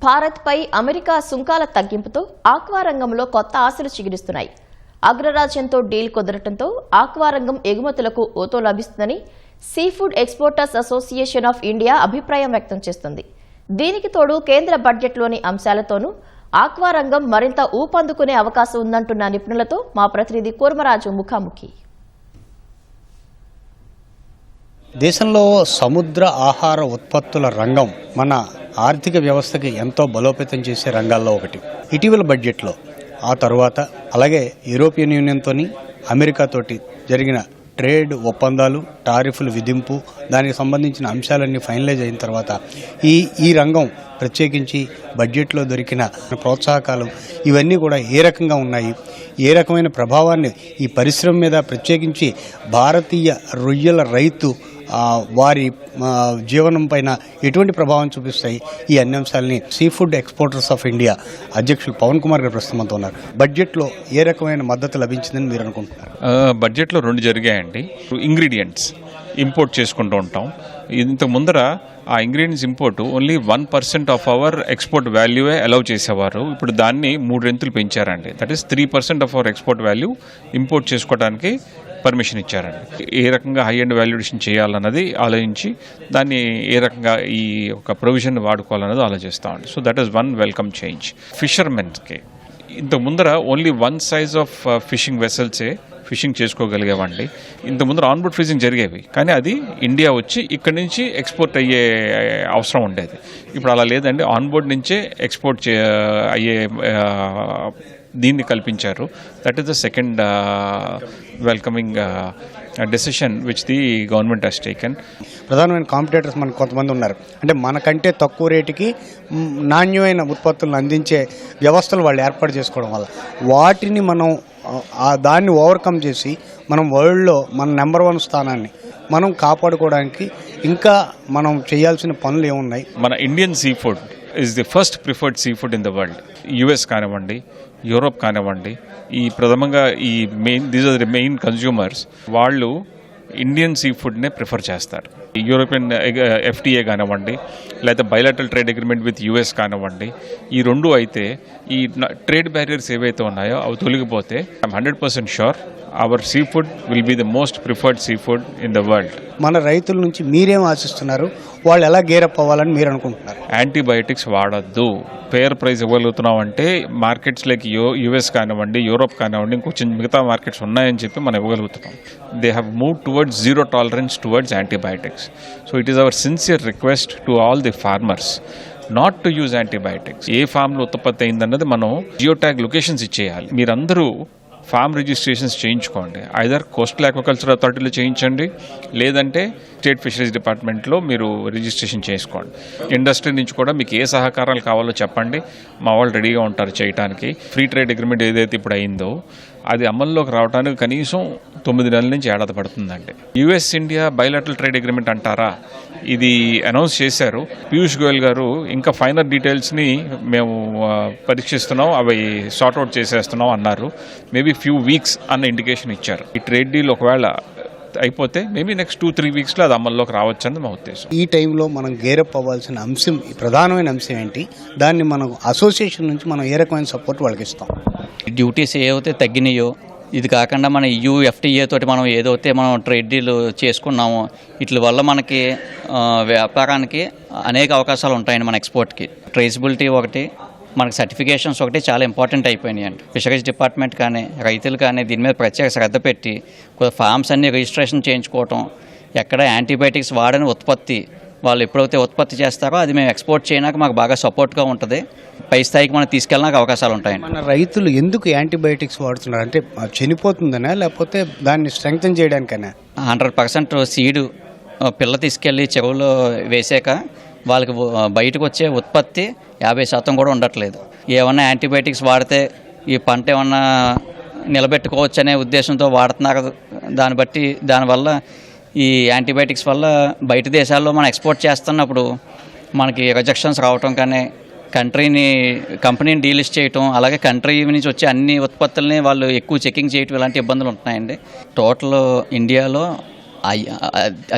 భారత్పై అమెరికా సుంకాల తగ్గింపుతో ఆక్వా రంగంలో కొత్త ఆశలు చిగురిస్తున్నాయి. అగ్రరాజ్యంతో డీల్ కుదరటంతో ఆక్వా రంగం ఎగుమతులకు ఓతో లభిస్తుందని seafood exporters association of India అభిప్రాయం వ్యక్తం చేస్తుంది. దీనికి తోడు కేంద్ర బడ్జెట్లోని అంశాలతోనూ ఆక్వా రంగం మరింత ఊపందుకునే అవకాశం ఉందంటున్న నిపుణులతో మా ప్రతినిధి కూర్మరాజు ముఖాముఖి. దేశంలో సముద్ర ఆహార ఉత్పత్తుల రంగం మన ఆర్థిక వ్యవస్థకి ఎంతో బలోపేతం చేసే రంగాల్లో ఒకటి. ఇటీవల బడ్జెట్లో ఆ తరువాత అలాగే యూరోపియన్ యూనియన్తోని అమెరికాతోటి జరిగిన ట్రేడ్ ఒప్పందాలు టారిఫ్ల విధింపు దానికి సంబంధించిన అంశాలన్నీ ఫైనలైజ్ అయిన తర్వాత ఈ ఈ రంగం ప్రత్యేకించి బడ్జెట్లో దొరికిన ప్రోత్సాహకాలు ఇవన్నీ కూడా ఏ రకంగా ఉన్నాయి? ఏ రకమైన ప్రభావాన్ని ఈ పరిశ్రమ మీద ప్రత్యేకించి భారతీయ రొయ్యల రైతు వారి జీవనం పైన ఎటువంటి ప్రభావం చూపిస్తాయి? ఈ అన్ని అంశాలని seafood exporters of India అధ్యక్షులు పవన్ కుమార్ గారు ప్రస్తుతం ఉన్నారు. బడ్జెట్లో ఏ రకమైన మద్దతు లభించిందని మీరు అనుకుంటున్నారు? బడ్జెట్లో రెండు జరిగాయండి. ఇంగ్రీడియంట్స్ ఇంపోర్ట్ చేసుకుంటూ ఉంటాం. ఇంత ముందర ఆ ingredients import only one percent of our export వాల్యూవే allow చేసేవారు. ఇప్పుడు దాన్ని మూడు రెంతులు పెంచారండి. That is three percent of our export value import చేసుకోవడానికి పర్మిషన్ ఇచ్చారండి. ఏ రకంగా హై అండ్ వాల్యుడేషన్ చేయాలన్నది ఆలోచించి దాన్ని ఏ రకంగా ఈ ఒక ప్రొవిజన్ వాడుకోవాలన్నది ఆలోచిస్తామండి so that is one welcome change ఫిషర్మెన్స్కి ఇంత ముందర only one size of fishing వెసల్సే fishing చేసుకోగలిగేవండి ఇంత ముందర ఆన్బోర్డ్ ఫిషింగ్ జరిగేవి. కానీ అది ఇండియా వచ్చి ఇక్కడి నుంచి ఎక్స్పోర్ట్ అయ్యే uh, అవసరం ఉండేది. ఇప్పుడు అలా లేదండి. ఆన్బోర్డ్ నుంచే ఎక్స్పోర్ట్ చే uh, అయ్యే uh, దీన్ని కల్పించారు. That is the second welcoming decision which the government has taken ప్రధానమైన కాంపిటేటర్స్ మనకు కొంతమంది ఉన్నారు. అంటే మనకంటే తక్కువ రేటుకి నాణ్యమైన ఉత్పత్తులను అందించే వ్యవస్థలు వాళ్ళు ఏర్పాటు చేసుకోవడం వల్ల. వాటిని మనం దాన్ని ఓవర్కమ్ చేసి మనం వరల్డ్లో మన నెంబర్ వన్ స్థానాన్ని మనం కాపాడుకోవడానికి ఇంకా మనం చేయాల్సిన పనులు ఏమున్నాయి? మన Indian seafood is the first preferred seafood in the world US కానివ్వండి యూరోప్ కానివ్వండి ఈ ప్రథమంగా ఈ main these are the main consumers వాళ్ళు ఇండియన్ సీ ఫుడ్నే ప్రిఫర్ చేస్తారు యూరోపియన్ ఎఫ్టీఏ uh, కానివ్వండి లేకపోతే bilateral trade agreement with US కానివ్వండి ఈ రెండు అయితే ఈ ట్రేడ్ బ్యారియర్స్ ఏవైతే ఉన్నాయో అవి తొలగిపోతే I'm hundred percent sure our seafood will be the most preferred seafood in the world మన రైతుల నుంచి మీరేం ఆశిస్తున్నారు? వాళ్ళు ఎలా గేరప్ అవ్వాలని మీరు అనుకుంటున్నారు? యాంటీబయాటిక్స్ వాడద్దు. ఫేర్ ప్రైస్ ఇవ్వగలుగుతున్నాం అంటే మార్కెట్స్ లైక్ యూ యుఎస్ కానివ్వండి యూరోప్ కానివ్వండి ఇంకొంచెం మిగతా మార్కెట్స్ ఉన్నాయని చెప్పి మనం ఇవ్వగలుగుతున్నాం. They have move towards zero tolerance towards antibiotics so it is our sincere request to all the farmers not to use antibiotics ఏ ఫామ్లో ఉత్పత్తి అయిందన్నది మనం జియో ట్యాగ్ లొకేషన్స్ ఇచ్చేయాలి. మీరందరూ ఫామ్ రిజిస్ట్రేషన్స్ చేయించుకోండి. ఐదర్ కోస్టల్ ఆక్వాకల్చర్ అథారిటీలో చేయించండి లేదంటే స్టేట్ ఫిషరీస్ డిపార్ట్మెంట్లో మీరు రిజిస్ట్రేషన్ చేసుకోండి. ఇండస్ట్రీ నుంచి కూడా మీకు ఏ సహకారాలు కావాలో చెప్పండి. మా వాళ్ళు రెడీగా ఉంటారు చేయడానికి ఫ్రీ ట్రేడ్ అగ్రిమెంట్ ఏదైతే ఇప్పుడు అయిందో అది అమల్లోకి రావడానికి కనీసం తొమ్మిది నెలల నుంచి ఏడాది పడుతుందండి. US India bilateral trade agreement అంటారా? ఇది అనౌన్స్ చేశారు. పీయూష్ గోయల్ గారు ఇంకా ఫైనల్ డీటెయిల్స్ని మేము పరీక్షిస్తున్నాం అవి సార్ట్అవుట్ చేసేస్తున్నాం అన్నారు. మేబీ ఫ్యూ వీక్స్ అన్న ఇండికేషన్ ఇచ్చారు. ఈ ట్రేడ్ డీల్ ఒకవేళ అయిపోతే మేబీ నెక్స్ట్ టూ త్రీ వీక్స్లో అది అమల్లోకి రావచ్చు అన్నది మా ఉద్దేశం. ఈ టైంలో మనం గేరప్ అవ్వాల్సిన అంశం ఈ ప్రధానమైన అంశం ఏంటి? దాన్ని మనం అసోసియేషన్ నుంచి మనం ఏ రకమైన సపోర్ట్ వాళ్ళకి ఇస్తాం? డ్యూటీస్ ఏవైతే తగ్గినాయో ఇది కాకుండా మన యూఎఫ్టీఏ తోటి మనం ఏదైతే మనం ట్రేడ్ డీల్ చేసుకున్నామో వీటి వల్ల మనకి వ్యాపారానికి అనేక అవకాశాలు ఉంటాయండి మన ఎక్స్పోర్ట్కి. ట్రేసబిలిటీ ఒకటి మనకి సర్టిఫికేషన్స్ ఒకటి చాలా ఇంపార్టెంట్ అయిపోయినాయి అండి. ఫిషరీస్ డిపార్ట్మెంట్ కానీ రైతులు కానీ దీని మీద ప్రత్యేక శ్రద్ధ పెట్టి ఫామ్స్ అన్ని రిజిస్ట్రేషన్ చేయించుకోవటం ఎక్కడ యాంటీబయాటిక్స్ వాడని ఉత్పత్తి వాళ్ళు ఎప్పుడైతే ఉత్పత్తి చేస్తారో అది మేము ఎక్స్పోర్ట్ చేయడానికి మాకు బాగా సపోర్ట్గా ఉంటుంది. పై స్థాయికి మనం తీసుకెళ్ళడానికి అవకాశాలు ఉంటాయండి. మన రైతులు ఎందుకు యాంటీబయాటిక్స్ వాడుతున్నారు? అంటే చనిపోతుందనా? లేకపోతే దాన్ని స్ట్రెంగ్తన్ చేయడానికైనా? హండ్రెడ్ పర్సెంట్ సీడు పిల్ల తీసుకెళ్ళి చెరువులో వేసాక వాళ్ళకి బయటకు వచ్చే ఉత్పత్తి యాభై శాతం కూడా ఉండట్లేదు. ఏమన్నా యాంటీబయాటిక్స్ వాడితే ఈ పంట ఏమన్నా నిలబెట్టుకోవచ్చు అనే ఉద్దేశంతో వాడుతున్నారు. దాన్ని బట్టి దానివల్ల ఈ యాంటీబయాటిక్స్ వల్ల బయట దేశాల్లో మనం ఎక్స్పోర్ట్ చేస్తున్నప్పుడు మనకి రిజెక్షన్స్ రావటం కానీ కంట్రీని కంపెనీని డీలిస్ట్ చేయటం అలాగే కంట్రీ నుంచి వచ్చే అన్ని ఉత్పత్తుల్ని వాళ్ళు ఎక్కువ చెకింగ్ చేయటం ఇలాంటి ఇబ్బందులు ఉంటున్నాయండి. టోటల్ ఇండియాలో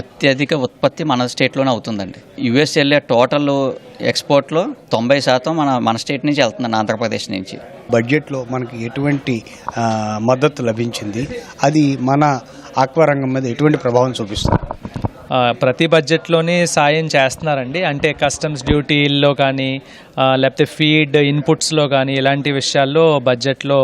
అత్యధిక ఉత్పత్తి మన స్టేట్లోనే అవుతుందండి. యుఎస్ వెళ్ళే టోటల్ ఎక్స్పోర్ట్లో తొంభై శాతం మన మన స్టేట్ నుంచి వెళ్తుందండి ఆంధ్రప్రదేశ్ నుంచి. బడ్జెట్లో మనకి ఎటువంటి మద్దతు లభించింది? అది మన ఆక్వా రంగం మీద ఎటువంటి ప్రభావం చూపిస్తుంది? ప్రతి బడ్జెట్లోనే సాయం చేస్తున్నారండి. అంటే కస్టమ్స్ డ్యూటీల్లో కానీ లేకపోతే ఫీడ్ ఇన్పుట్స్లో కానీ ఇలాంటి విషయాల్లో బడ్జెట్లో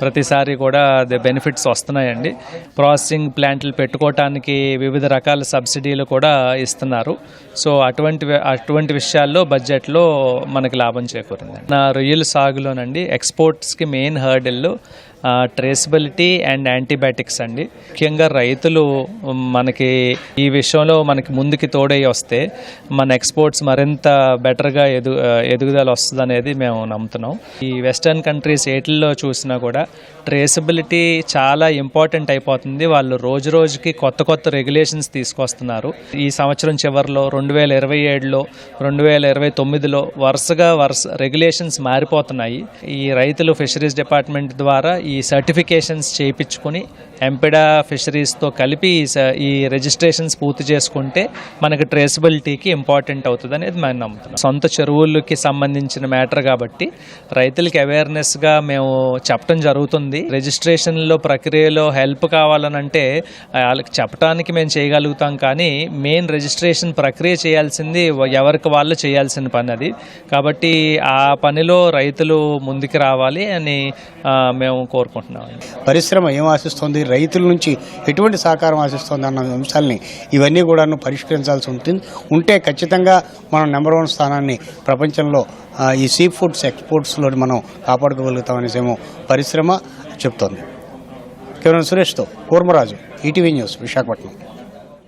ప్రతిసారి కూడా బెనిఫిట్స్ వస్తున్నాయండి. ప్రాసెసింగ్ ప్లాంట్లు పెట్టుకోవటానికి వివిధ రకాల సబ్సిడీలు కూడా ఇస్తున్నారు. సో అటువంటి అటువంటి విషయాల్లో బడ్జెట్లో మనకి లాభం చేకూరింది నా రొయ్యల సాగులోనండి ఎక్స్పోర్ట్స్కి main hurdle traceability and antibiotics అండి. ముఖ్యంగా రైతులు మనకి ఈ విషయంలో మనకి ముందుకి తోడై వస్తే మన ఎక్స్పోర్ట్స్ మరింత బెటర్గా ఎదు ఎదుగుదల వస్తుంది అనేది మేము నమ్ముతున్నాం. ఈ వెస్టర్న్ కంట్రీస్ ఏటిల్లో చూసినా కూడా ట్రేసబిలిటీ చాలా ఇంపార్టెంట్ అయిపోతుంది. వాళ్ళు రోజు రోజుకి కొత్త కొత్త రెగ్యులేషన్స్ తీసుకొస్తున్నారు. ఈ సంవత్సరం చివరిలో రెండు వేల ఇరవై ఏడులో రెండు వేల ఇరవై తొమ్మిదిలో వరుసగా వరుస రెగ్యులేషన్స్ మారిపోతున్నాయి. ఈ రైతులు ఫిషరీస్ డిపార్ట్మెంట్ ద్వారా ఈ సర్టిఫికేషన్స్ చేయించుకుని ఎంపెడా ఫిషరీస్తో కలిపి ఈ స- ఈ రిజిస్ట్రేషన్స్ పూర్తి చేసుకుంటే మనకి ట్రేసబిలిటీకి ఇంపార్టెంట్ అవుతుంది అనేది మేము నమ్ముతున్నాం. సొంత చెరువులకి సంబంధించిన మ్యాటర్ కాబట్టి రైతులకి అవేర్నెస్గా మేము చెప్పడం జరుగుతుంది. రిజిస్ట్రేషన్లో ప్రక్రియలో హెల్ప్ కావాలనంటే అంటే వాళ్ళకి చెప్పడానికి మేము చేయగలుగుతాం కానీ మెయిన్ రిజిస్ట్రేషన్ ప్రక్రియ చేయాల్సింది ఎవరికి వాళ్ళు చేయాల్సిన పని అది. కాబట్టి ఆ పనిలో రైతులు ముందుకు రావాలి అని మేము కోరు కోరుకుంటున్నామండి పరిశ్రమ ఏం ఆశిస్తోంది? రైతుల నుంచి ఎటువంటి సహకారం ఆశిస్తోంది అన్న అంశాలని ఇవన్నీ కూడాను పరిష్కరించాల్సి ఉంటుంది ఉంటే ఖచ్చితంగా మనం నెంబర్ వన్ స్థానాన్ని ప్రపంచంలో ఈ సీ ఫుడ్స్ ఎక్స్పోర్ట్స్లో మనం కాపాడుకోగలుగుతామనేసేమో పరిశ్రమ చెప్తోంది. కేవలం సురేష్తో కూర్మరాజు ఈటీవీ న్యూస్ విశాఖపట్నం.